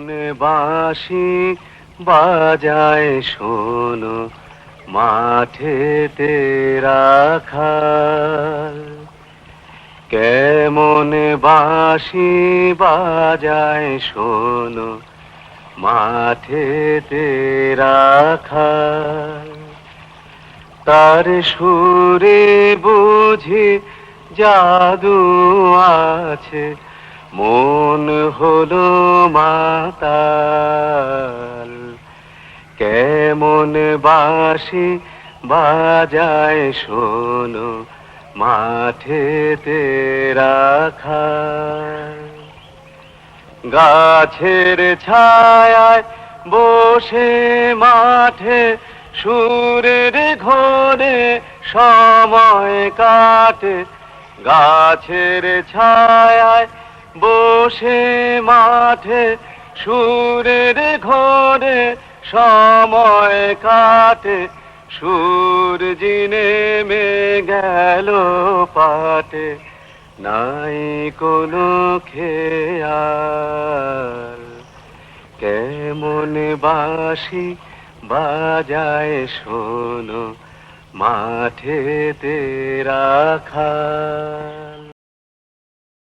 কেমন বাঁশি বাজায় শোনো, মাঠেতে রাখাল। কেমন বাঁশি বাজায় শোনো, মাঠেতে রাখাল। তার সুরে বুঝি জাদু আছে, মন হলো মাতাল। কেমন বাসি বাজায় শোনো মাঠেতে রাখা। গাছের ছায়ায় বসে মাঠে সুরের ঘরে সময় কাটে। গাছের ছায়ায় বসে মাঠে, সুরের ঘরে সময় কাটে, সূর্যি নেমে গেল পাটে। নাই কোনো খেয়াল, কেমন বাঁশি বাজায় শোনো, মাঠেতে রাখাল